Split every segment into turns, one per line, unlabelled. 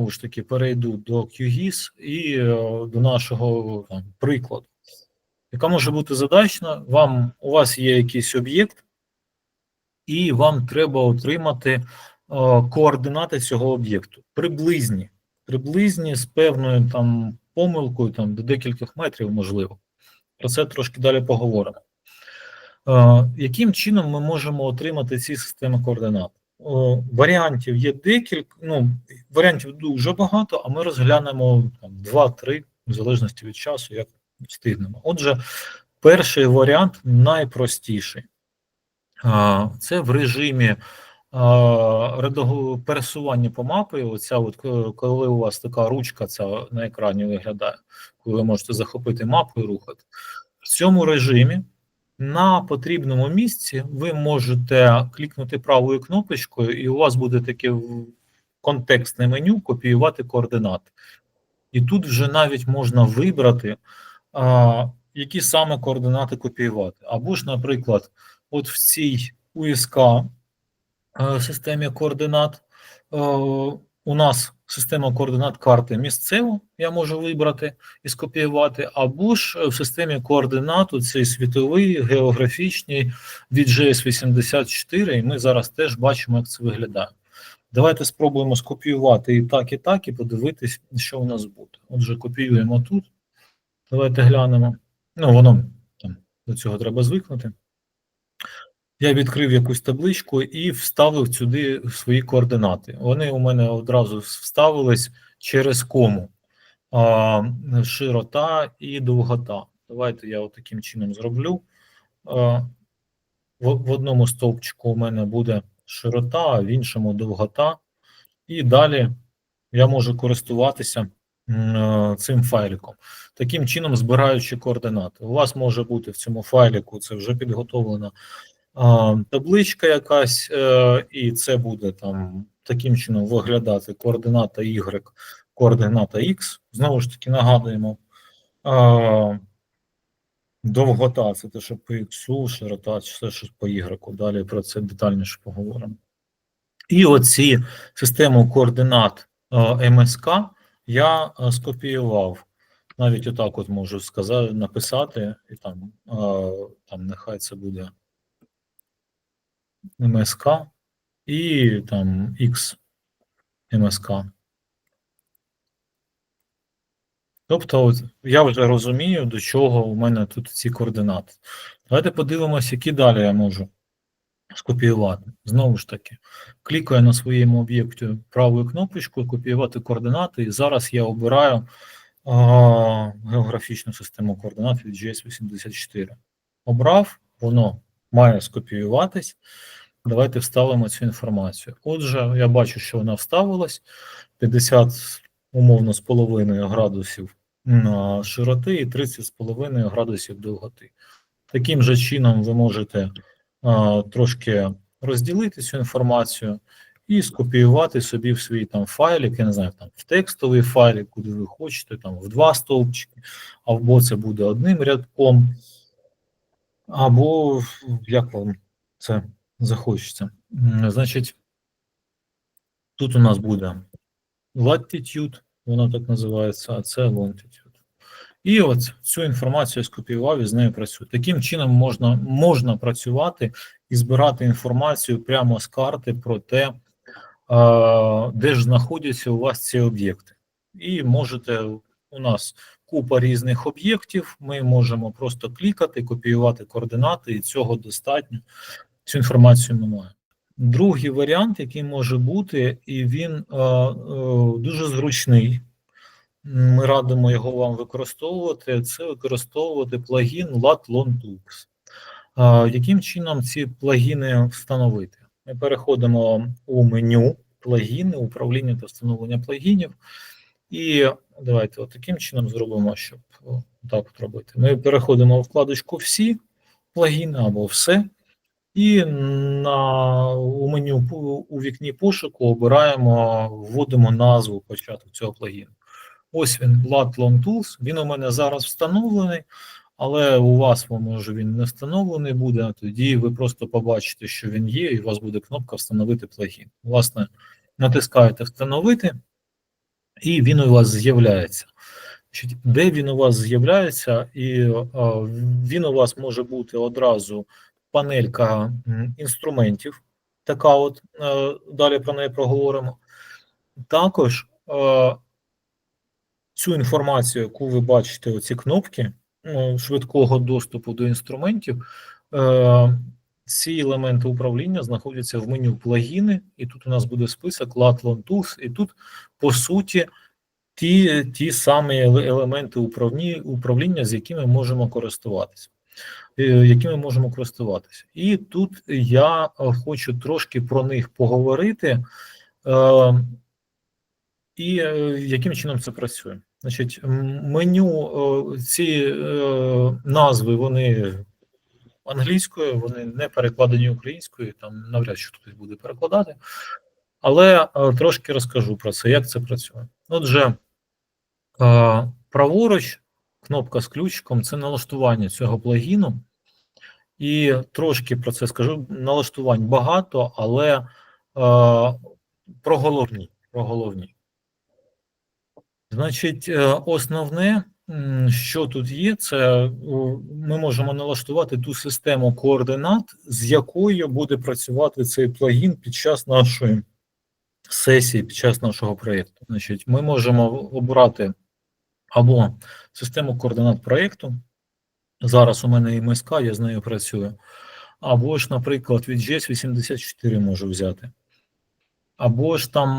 знову ж таки перейду до QGIS і е, до нашого там, прикладу. Яка може бути задачна? Вам у вас є якийсь об'єкт, і вам треба отримати е, координати цього об'єкту. Приблизні, приблизні з певною там помилкою, там до декількох метрів, можливо. Про це трошки далі поговоримо. Е, яким чином ми можемо отримати ці системи координат? Варіантів є декілька, ну, варіантів дуже багато, а ми розглянемо 2-3, в залежності від часу, як встигнемо. Отже, перший варіант найпростіший. Це в режимі пересування по мапі. Оця от коли у вас така ручка ця на екрані виглядає, коли ви можете захопити мапу і рухати. В цьому режимі на потрібному місці ви можете клікнути правою кнопочкою, і у вас буде таке контекстне меню копіювати координати. І тут вже навіть можна вибрати, а, які саме координати копіювати. Або ж, наприклад, от в цій УСК Е, системі координат. Е, у нас система координат карти місцеву, я можу вибрати і скопіювати, або ж в системі координат цей світовий, географічний від GS84, і ми зараз теж бачимо, як це виглядає. Давайте спробуємо скопіювати і так, і так, і подивитись, що у нас буде. Отже, копіюємо тут. Давайте глянемо. Ну, воно там до цього треба звикнути. Я відкрив якусь табличку і вставив сюди свої координати. Вони у мене одразу вставились через кому а, широта і довгота. Давайте я таким чином зроблю. А, в, в одному стовпчику у мене буде широта, а в іншому довгота. І далі я можу користуватися цим файликом. Таким чином, збираючи координати. У вас може бути в цьому файлику, це вже підготовлена табличка якась, е, і це буде там таким чином виглядати координата Y, координата X. Знову ж таки, нагадуємо. Довгота це те, що по X, широта, все що по Y. Далі про це детальніше поговоримо. І оці систему координат МСК я скопіював. Навіть отак от можу сказати, написати, і там, там нехай це буде МСК і там X МСК. Тобто, я вже розумію, до чого у мене тут ці координати. Давайте подивимося, які далі я можу скопіювати. Знову ж таки, клікаю на своєму об'єкті правою кнопочкою, копіювати координати, і зараз я обираю а, географічну систему координат від GS84. Обрав, воно має скопіюватись. Давайте вставимо цю інформацію. Отже, я бачу, що вона вставилась 50 умовно з половиною градусів широти і 30 з половиною градусів довготи. Таким же чином, ви можете а, трошки розділити цю інформацію і скопіювати собі в свій там файлик, я не знаю, там в текстовий файлик, куди ви хочете, там в два стовпчики, або це буде одним рядком, або як вам це захочеться. Значить, тут у нас буде latitude, вона так називається, а це longitude. І от цю інформацію я скопіював і з нею працюю. Таким чином можна можна працювати і збирати інформацію прямо з карти про те, де ж знаходяться у вас ці об'єкти. І можете у нас купа різних об'єктів. Ми можемо просто клікати, копіювати координати, і цього достатньо цю інформацію ми маємо. Другий варіант, який може бути, і він е, е, дуже зручний. Ми радимо його вам використовувати. Це використовувати плагін LatLonTools. Е, яким чином ці плагіни встановити? Ми переходимо у меню плагіни, управління та встановлення плагінів. І давайте от таким чином зробимо, щоб так от робити. Ми переходимо у вкладочку Всі плагіни або все. І на у меню у вікні пошуку обираємо, вводимо назву початку цього плагіну. Ось він, Latlon Tools. Він у мене зараз встановлений, але у вас, може, він не встановлений буде, тоді ви просто побачите, що він є, і у вас буде кнопка Встановити плагін. Власне, натискаєте Встановити, і він у вас з'являється. Де він у вас з'являється, і він у вас може бути одразу панелька інструментів, така от, е, далі про неї проговоримо. Також е, цю інформацію, яку ви бачите, оці кнопки ну, швидкого доступу до інструментів, е, ці елементи управління знаходяться в меню плагіни, і тут у нас буде список Latlon Tools, і тут, по суті, ті ті самі елементи управління, з якими можемо користуватися. е, Якими можемо користуватися. І тут я е, хочу трошки про них поговорити, е, і яким чином це працює. Значить, меню, ці назви, вони англійською, вони не перекладені українською, там навряд чи хтось буде перекладати. Але е, трошки розкажу про це, як це працює. Отже, е, праворуч, кнопка з ключиком це налаштування цього плагіну. І трошки про це скажу. Налаштувань багато, але е, про головні. Про головні. Значить, е, основне, що тут є, це ми можемо налаштувати ту систему координат, з якою буде працювати цей плагін під час нашої сесії, під час нашого проєкту. Значить, ми можемо обрати або систему координат проєкту. Зараз у мене і МСК, я з нею працюю. Або ж, наприклад, від GS 84 можу взяти. Або ж там,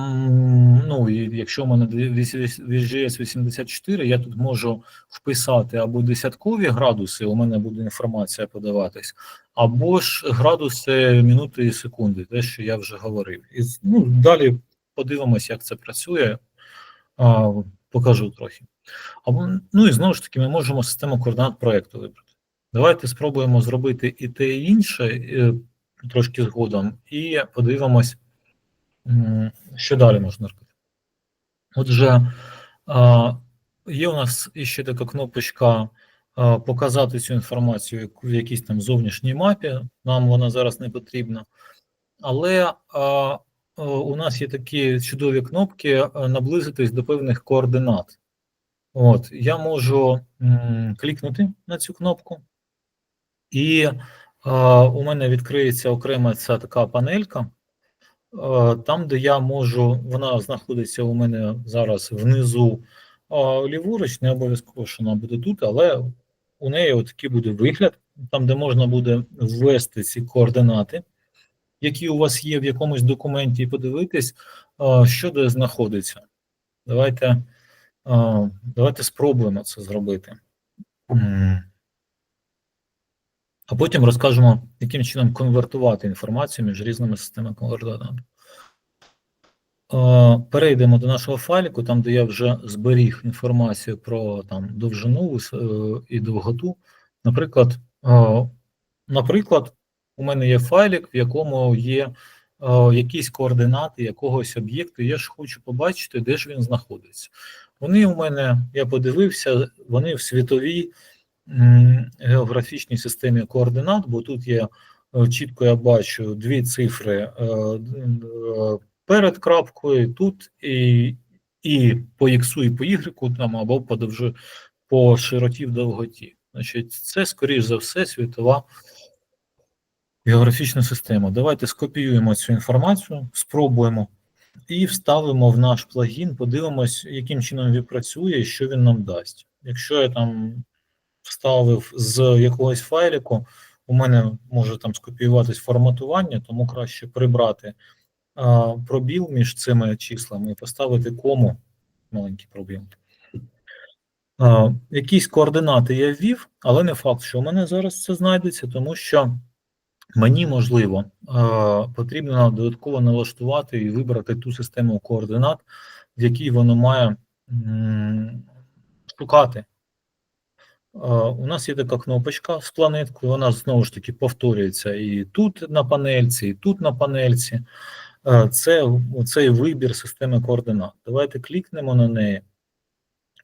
ну, якщо в мене VGS 84, я тут можу вписати або десяткові градуси, у мене буде інформація подаватись, або ж градуси минути і секунди, те, що я вже говорив. І ну, далі подивимось, як це працює, а, покажу трохи. Або, ну і знову ж таки, ми можемо систему координат проєкту вибрати. Давайте спробуємо зробити і те, і інше трошки згодом, і подивимось. Що далі можна робити? Отже, є у нас ще така кнопочка показати цю інформацію в якійсь там зовнішній мапі. Нам вона зараз не потрібна. Але а, у нас є такі чудові кнопки наблизитись до певних координат. От, я можу клікнути на цю кнопку, і у мене відкриється окрема ця така панелька. Е, Там, де я можу, вона знаходиться у мене зараз внизу ліворуч, не обов'язково, що вона буде тут, але у неї отакий буде вигляд, там, де можна буде ввести ці координати, які у вас є в якомусь документі, і подивитись, що де знаходиться. Давайте, давайте спробуємо це зробити. А потім розкажемо, яким чином конвертувати інформацію між різними системами координат. Е, Перейдемо до нашого файліку, там, де я вже зберіг інформацію про там, довжину е, і довготу. Наприклад, е, наприклад, у мене є файлік, в якому є якісь координати якогось об'єкту. Я ж хочу побачити, де ж він знаходиться. Вони у мене, я подивився, вони в світовій географічній системі координат, бо тут є е, чітко я бачу дві цифри е, е, перед крапкою, тут і, і по X, і по Y, там, або по довжи, по широті в довготі. Значить, це, скоріш за все, світова географічна система. Давайте скопіюємо цю інформацію, спробуємо і вставимо в наш плагін, подивимось, яким чином він працює і що він нам дасть. Якщо я там вставив з якогось файліку, у мене може там скопіюватись форматування, тому краще прибрати а, пробіл між цими числами і поставити кому маленький пробіл. А, якісь координати я ввів, але не факт, що у мене зараз це знайдеться, тому що мені можливо а, потрібно додатково налаштувати і вибрати ту систему координат, в якій воно має м, шукати. У нас є така кнопочка з планеткою, вона знову ж таки повторюється і тут на панельці, і тут на панельці. Е, Це цей вибір системи координат. Давайте клікнемо на неї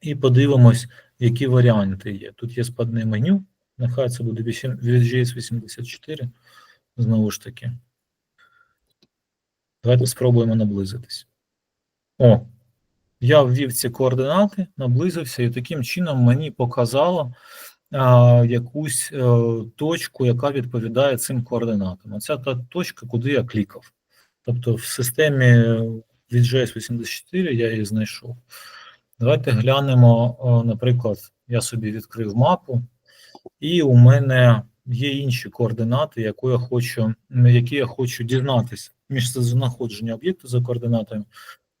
і подивимось, які варіанти є. Тут є спадне меню, нехай це буде VGS 84. Знову ж таки. Давайте спробуємо наблизитись. О, Я ввів ці координати, наблизився, і таким чином мені показало а, якусь е, точку, яка відповідає цим координатам. Оця та точка, куди я клікав. Тобто в системі від GS84 я її знайшов. Давайте глянемо, о, наприклад, я собі відкрив мапу, і у мене є інші координати, яку я хочу, які я хочу дізнатися місцезнаходження об'єкту за координатами,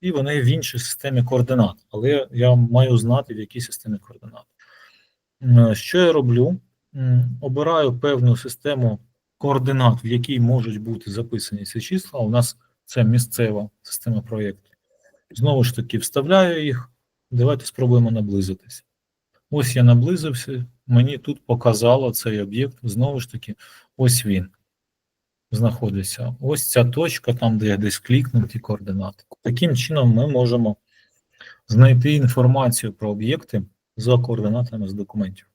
і вони в іншій системі координат. Але я маю знати, в якій системі координат. Що я роблю? Обираю певну систему координат, в якій можуть бути записані ці числа. У нас це місцева система проєкту. Знову ж таки, вставляю їх. Давайте спробуємо наблизитися. Ось я наблизився, мені тут показало цей об'єкт. Знову ж таки, ось він знаходиться. Ось ця точка, там, де я десь клікнув ті координати. Таким чином, ми можемо знайти інформацію про об'єкти за координатами з документів.